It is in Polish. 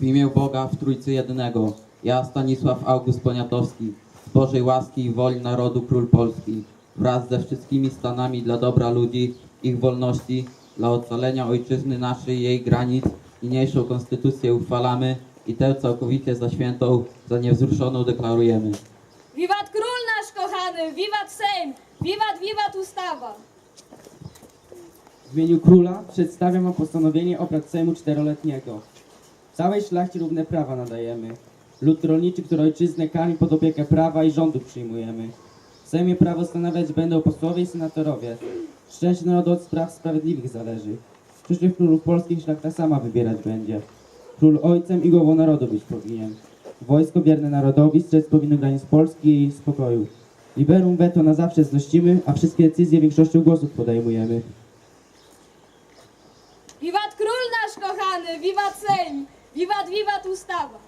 W imię Boga w Trójcy Jedynego, ja Stanisław August Poniatowski, z Bożej łaski i woli narodu Król Polski, wraz ze wszystkimi stanami dla dobra ludzi, ich wolności, dla ocalenia ojczyzny naszej i jej granic, niniejszą konstytucję uchwalamy i tę całkowicie za świętą, za niewzruszoną deklarujemy. Wiwat król nasz kochany, wiwat Sejm, wiwat, wiwat ustawa. W imieniu króla przedstawiam wam postanowienie obrad Sejmu czteroletniego. Całej szlachcie równe prawa nadajemy. Lud rolniczy, który ojczyznę karmi pod opiekę prawa i rządu przyjmujemy. W Sejmie prawo stanawiać będą posłowie i senatorowie. Szczęście narodu od spraw sprawiedliwych zależy. Przyszłych królów polskich szlachta sama wybierać będzie. Król ojcem i głową narodu być powinien. Wojsko wierne narodowi strzec powinno granic Polski i spokoju. Liberum veto na zawsze znościmy, a wszystkie decyzje większością głosów podejmujemy. Wiwat król nasz kochany, wiwat Sejm, wiwat, wiwat ustawa.